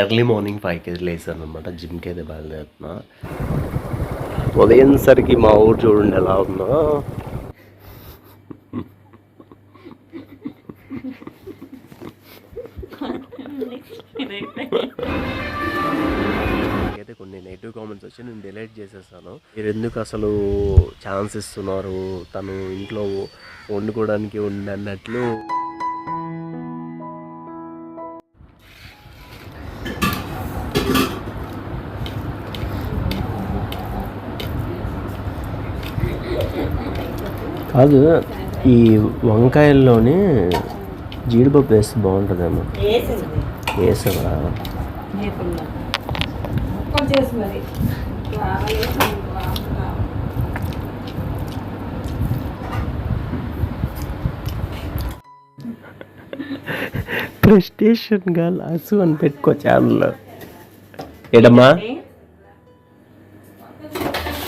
Early morning ఫైవ్కి అయితే లేసాను అనమాట జిమ్కి అయితే బయలుదేరుతున్నా. ఉదయం సరికి మా ఊరు చూడండి ఎలా ఉందో. అయితే కొన్ని నెగిటివ్ కామెంట్స్ వచ్చి నేను డిలీట్ చేసేసాను. మీరు ఎందుకు అసలు ఛాన్స్ ఇస్తున్నారు? తను ఇంట్లో వండుకోవడానికి ఉంది కాదు ఈ వంకాయల్లోనే జీడిపప్పు వేస్తే బాగుంటుందేమో. వేసావా? ప్రెస్టేషన్గా లాసు అని పెట్టుకో ఛానల్లో. ఏడమ్మా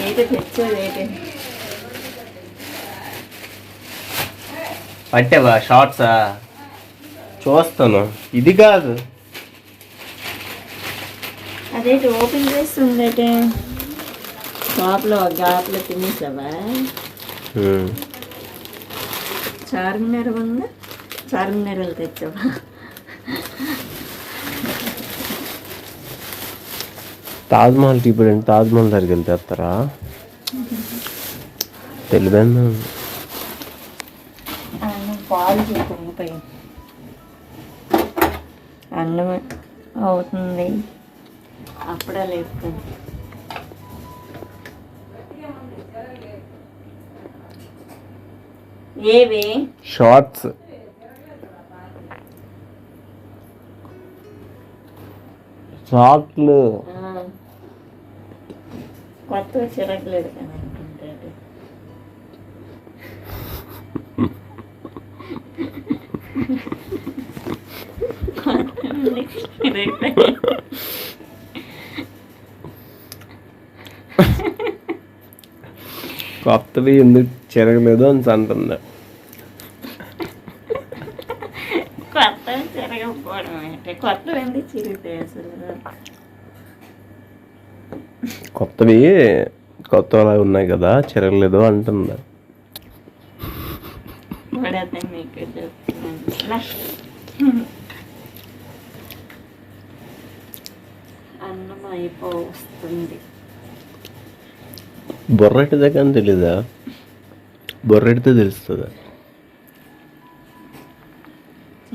అయితే తెచ్చేది అయితే పట్టావా షార్ట్సా చూస్తాను. ఇది కాదు. అదేంటి ఓపెన్ చేస్తుందటే షాప్లో ఘాట్లో తినేసావా. చార్మినార్ ఉందా? చార్మినార్లు తెచ్చావా? తాజ్మహల్ ఇప్పుడు తాజ్మహల్ దగ్గరికి వెళ్తే వస్తారా తెలివైందా అన్నం పాలు పొంగిపోయి అన్నం అవుతుంది. అప్పుడే లేపుతుంది ఏవి? షార్ట్స్. షార్ట్లు. కొత్త చిరగలేదు కానీ కొత్తవి ఎందుకు చెరగలేదు అని అంటుంది కొత్త చిరగకపోవడం అంటే కొత్త ఎందుకు చిరుగుతాయి అసలు? కొత్తవి కొత్త అలా ఉన్నాయి కదా చెరగలేదు అంటుంది మీకు చెప్తున్నాను లా. అన్నం అయిపో వస్తుంది బొర్రెటిదే కానీ తెలీదా బొర్రెటితే తెలుస్తుంది?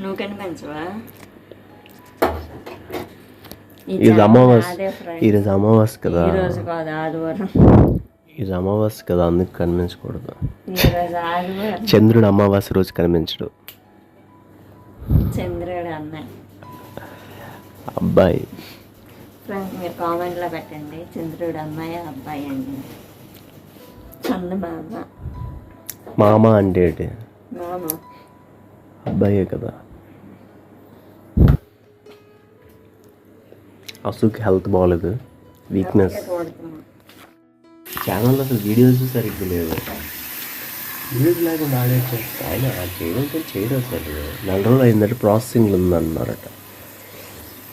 నువ్వు కనిపించవా ఇది అమావాస్ అదే ఫ్రెండ్ ఈరోజు అమావాస్ కదా. ఈ రోజు కాదు ఆదివారం. ఇది అమావాస్ కదా అందుకు కనిపించకూడదు. చంద్రుడు అమావాస్య రోజు కనిపించడు. చంద్రుడు అబ్బాయి. ఫ్రెండ్స్ మీరు కామెంట్లో పెట్టండి. చంద్రుడు అమ్మాయి అబ్బాయి అండి? చందమామ. మామ అంటే ఏంటి మామ. అబ్బాయే కదా. అసుకి హెల్త్ బాగోలేదు వీక్నెస్. ఛానల్ అసలు వీడియోస్ సరిగ్గా లేదు. వీడియోస్ లేకుండా ఆడే చేస్తా ఆయన చేయడం చేయడం అసలు. నెల రోజులు అయిందంటే ప్రాసెసింగ్లో ఉందన్నారట.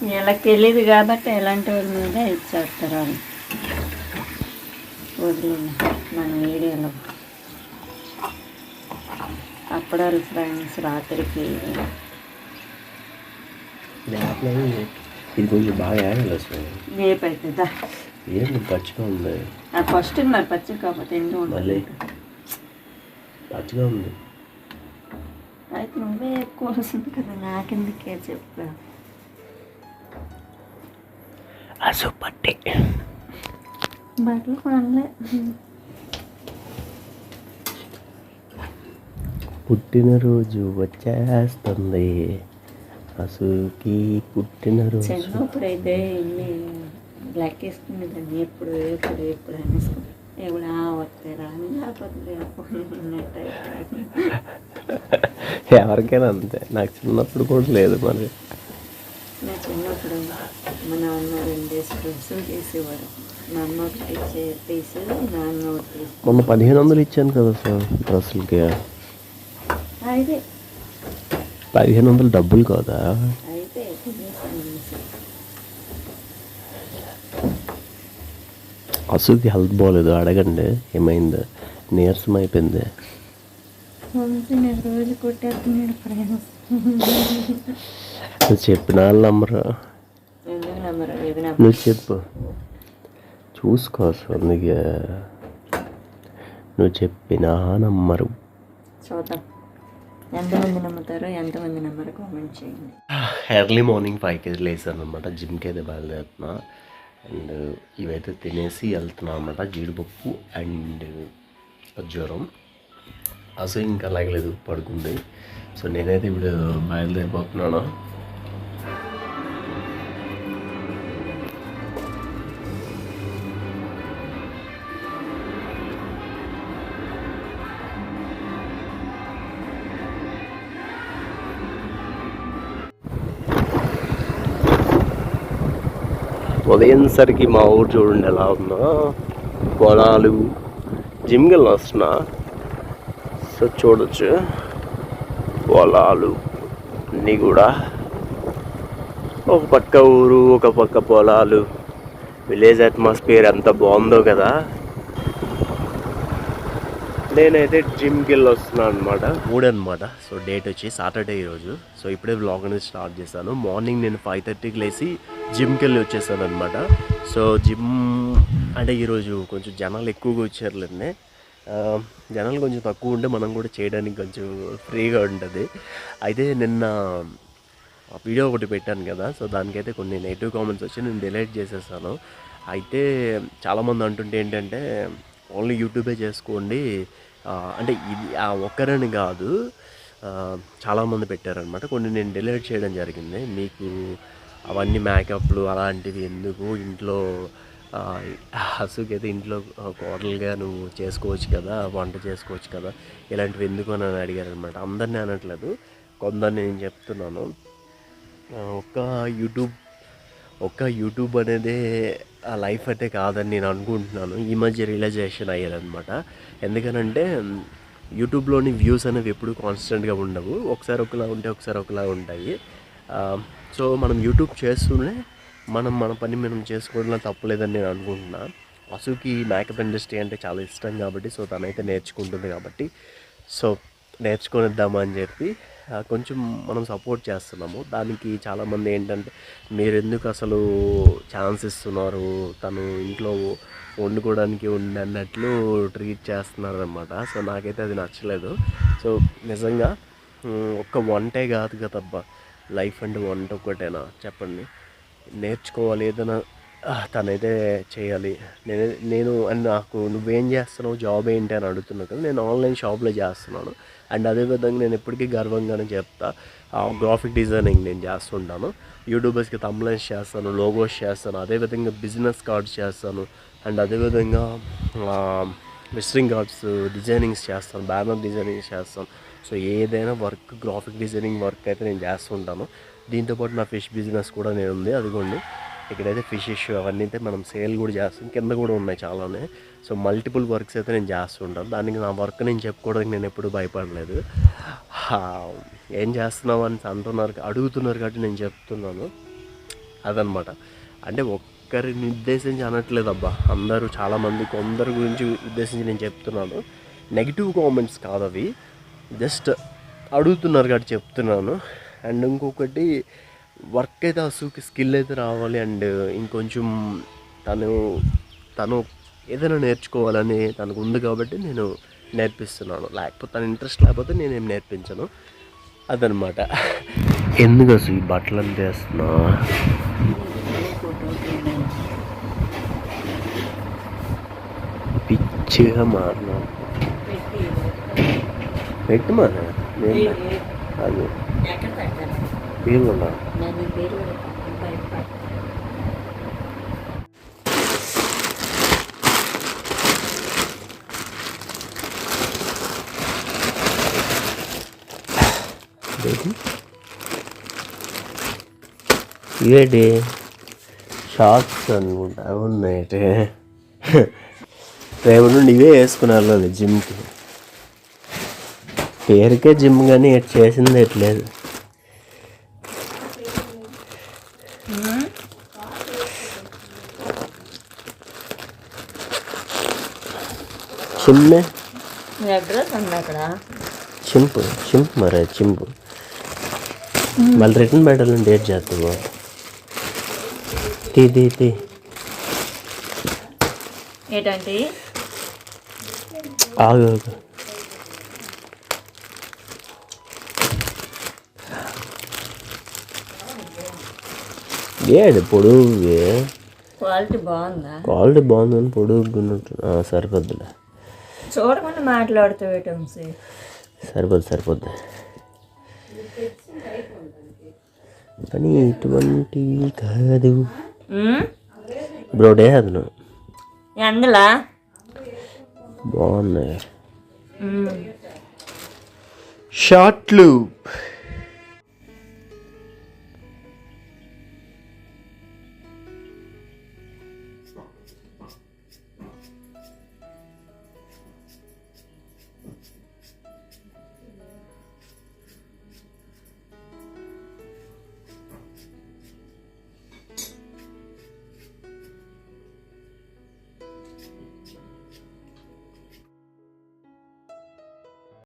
వీళ్ళకి తెలియదు కాబట్టి ఎలాంటి వాళ్ళ మీద ఇచ్చేస్తారు వాళ్ళు వదిలే మన వీడియోలో. అప్పుడు వాళ్ళ ఫ్రెండ్స్ రాత్రికి. ఇది కొంచెం బాగా రేపు అవుతుందా ఏంటి పచ్చిగా ఉంది. ఫస్ట్ మరి పచ్చి కాకపోతే ఎందుకు ఉండదు పచ్చిగా ఉంది. అయితే నువ్వే ఎక్కువ వస్తుంది కదా నాకెందుకే చెప్పా. అసు పట్టి. బట్టలు కొనలే. పుట్టినరోజు వచ్చేస్తుంది. అసుకి పుట్టినరోజు. చిన్నప్పుడు అయితే ఇన్ని బ్లాక్ వేసుకునే దాన్ని ఎప్పుడు ఎప్పుడు ఎప్పుడు అనేసుకుని ఎప్పుడు ఆ వస్తే రాని లేకపోతే. ఎవరికైనా అంతే. నాకు చిన్నప్పుడు కూడా లేదు మరి. నా చిన్నప్పుడు మా నాన్న రెండు స్ట్రిప్స్ చేసేవారు. మా అమ్మ ఒక ఐదు చే- పీసులు నాన్న మొన్న పదిహేను వందలు ఇచ్చాను కదా సార్ డ్రెస్సులకి. అయితే. పదిహేను వందలు డబ్బులు కాదా? అయితే అసూకి హెల్త్ బాగోలేదు అడగండి ఏమైంది? నీరసం అయిపోయింది. చెప్పిన వాళ్ళు నమ్మరు. నువ్వు చెప్పు. చూసుకో అసలు నీకు నువ్వు చెప్పినా నమ్మరు. చూద్దాం. ఎంతమంది నమ్ముతారో ఎంతమంది నమ్మరు కామెంట్ చేయండి. ఎర్లీ మార్నింగ్ ఫైవ్ కేజీ లేసాను అనమాట జిమ్కి అయితే బయలుదేరుతున్నా. అండ్ ఇవైతే తినేసి వెళ్తున్నా అనమాట జీడిపప్పు అండ్ జ్వరం అసలు ఇంకా లాగలేదు పడుకుంది. సో నేనైతే ఇప్పుడు బయలుదేరిపోతున్నాను. ఉదయంసరికి మా ఊరు చూడండి ఎలా ఉందో. పొలాలు జిమ్కి వస్తున్నా. సో చూడొచ్చు. పొలాలు అన్నీ కూడా. ఒక పక్క ఊరు ఒక పక్క పొలాలు. విలేజ్ అట్మాస్ఫియర్ ఎంత బాగుందో కదా. నేనైతే జిమ్కి వెళ్ళి వస్తున్నాను అనమాట మూడు అనమాట సో డేట్ వచ్చి సాటర్డే ఈరోజు సో ఇప్పుడే బ్లాగ్ అనేది స్టార్ట్ చేశాను. మార్నింగ్ నేను ఫైవ్ థర్టీకి లేచి జిమ్కి వెళ్ళి వచ్చేసాను అనమాట సో జిమ్ అంటే ఈరోజు కొంచెం జనాలు ఎక్కువగా వచ్చారులేండి. జనాలు కొంచెం తక్కువ ఉంటే మనం కూడా చేయడానికి కొంచెం ఫ్రీగా ఉంటుంది. అయితే నిన్న వీడియో ఒకటి పెట్టాను కదా. సో దానికైతే కొన్ని నెగిటివ్ కామెంట్స్ వచ్చి నేను డిలీట్ చేసేసాను. అయితే చాలామంది అంటుంటే ఏంటంటే ఓన్లీ యూట్యూబే చేసుకోండి. అంటే ఇది ఆ ఒక్కరని కాదు చాలామంది పెట్టారనమాట కొన్ని నేను డెలివరీ చేయడం జరిగింది. మీకు అవన్నీ మేకప్లు అలాంటివి ఎందుకు ఇంట్లో హసుకైతే ఇంట్లో కోటలుగా నువ్వు చేసుకోవచ్చు కదా వంట చేసుకోవచ్చు కదా ఇలాంటివి ఎందుకు అని అడిగారు అనమాట అందరినీ అనట్లేదు. కొందరిని నేను చెప్తున్నాను. ఒక్క యూట్యూబ్ ఒక్క యూట్యూబ్ అనేదే ఆ లైఫ్ అయితే కాదని నేను అనుకుంటున్నాను. ఈ మధ్య రియలైజేషన్ అయ్యారనమాట ఎందుకనంటే యూట్యూబ్లోని వ్యూస్ అనేవి ఎప్పుడు కాన్స్టెంట్గా ఉండవు. ఒకసారి ఒకలా ఉంటే ఒకసారి ఒకలా ఉంటాయి. సో మనం యూట్యూబ్ చేస్తూనే మనం మన పని మనం చేసుకోవడం తప్పలేదని నేను అనుకుంటున్నా. అసుకి మేకప్ ఇండస్ట్రీ అంటే చాలా ఇష్టం కాబట్టి సో తనైతే నేర్చుకుంటుంది కాబట్టి. సో నేర్చుకొనిద్దామని చెప్పి కొంచెం మనం సపోర్ట్ చేస్తున్నాము. దానికి చాలామంది ఏంటంటే మీరు ఎందుకు అసలు ఛాన్స్ ఇస్తున్నారు? తను ఇంట్లో వండుకోవడానికి ఉండి అన్నట్లు ట్రీట్ చేస్తున్నారు అనమాట సో నాకైతే అది నచ్చలేదు. సో నిజంగా ఒక్క వంటే కాదు కదబ్బా. లైఫ్ అంటే వంట ఒక్కటేనా? చెప్పండి. నేర్చుకోవాలి ఏదైనా తనైతే చేయాలి. నేను నేను అండ్ నాకు నువ్వేం చేస్తున్నావు జాబ్ ఏంటి అని అడుగుతున్నావు కదా నేను ఆన్లైన్ షాప్లో చేస్తున్నాను. అండ్ అదేవిధంగా నేను ఎప్పటికీ గర్వంగానే చెప్తా గ్రాఫిక్ డిజైనింగ్ నేను చేస్తుంటాను. యూట్యూబర్స్కి తమ్లైన్స్ చేస్తాను లోగోస్ చేస్తాను అదేవిధంగా బిజినెస్ కార్డ్స్ చేస్తాను. అండ్ అదేవిధంగా విజిటింగ్ కార్డ్స్ డిజైనింగ్స్ చేస్తాను బ్యానర్ డిజైనింగ్స్ చేస్తాను. సో ఏదైనా వర్క్ గ్రాఫిక్ డిజైనింగ్ వర్క్ అయితే నేను చేస్తుంటాను. దీంతోపాటు నా ఫిష్ బిజినెస్ కూడా నేను ఉంది అదిగోండి. ఇక్కడైతే ఫిషెస్ అవన్నీ అయితే మనం సేల్ కూడా చేస్తాం. కింద కూడా ఉన్నాయి చాలానే. సో మల్టిపుల్ వర్క్స్ అయితే నేను చేస్తుంటాను. దానికి నా వర్క్ నేను చెప్పుకోవడానికి నేను ఎప్పుడు భయపడలేదు. ఏం చేస్తున్నావు అని అంటున్నారు అడుగుతున్నారు కాబట్టి నేను చెప్తున్నాను. అదనమాట. అంటే ఒక్కరిని ఉద్దేశించి అనట్లేదు అబ్బా అందరూ చాలామంది కొందరు గురించి ఉద్దేశించి నేను చెప్తున్నాను. నెగిటివ్ కామెంట్స్ కాదు అవి. జస్ట్ అడుగుతున్నారు కాబట్టి చెప్తున్నాను. అండ్ ఇంకొకటి వర్క్ అయితే అసలుకి స్కిల్ అయితే రావాలి అండ్ ఇంకొంచెం తను తను ఏదైనా నేర్చుకోవాలని తనకు ఉంది కాబట్టి నేను నేర్పిస్తున్నాను. లేకపోతే తన ఇంట్రెస్ట్ లేకపోతే నేనేం నేర్పించను. అదనమాట. ఎందుకు అసలు ఈ బట్టలు అంత వేస్తున్నా? ఫోటో తీయడానికి పిచ్చిగా మారినా. పెట్టి మా అది. ఎక్కడ పెట్టాలి పేరు ఇవేటి షార్ట్స్ అనుకుంటా ఉన్నాయి రేపు నుండి ఇవే వేసుకున్నారు జిమ్కి. పేరుకే జిమ్ కానీ ఎట్ చేసింది ఎట్లేదు చిమ్మే. అడ్రస్ ఉంది అక్కడ. చింపు చింపు మరి చింపు. మళ్ళీ రిటర్న్ పెట్టాలని డేట్ చేస్తావు. తీ తీ తీ. ఏంటంటే ఆగు. ఏడు పొడుగు. క్వాలిటీ బాగుందా? క్వాలిటీ బాగుందని పొడుగున్నట్టు. సరిపోద్దులే. చూడకుండా మాట్లాడుతూ సరిపోద్ది సరిపోద్ది. కానీ ఇటువంటివి కాదు? బ్రోడే అది నువ్వు ఎందులా? బాగున్నాయి. ఉమ్. షార్ట్లు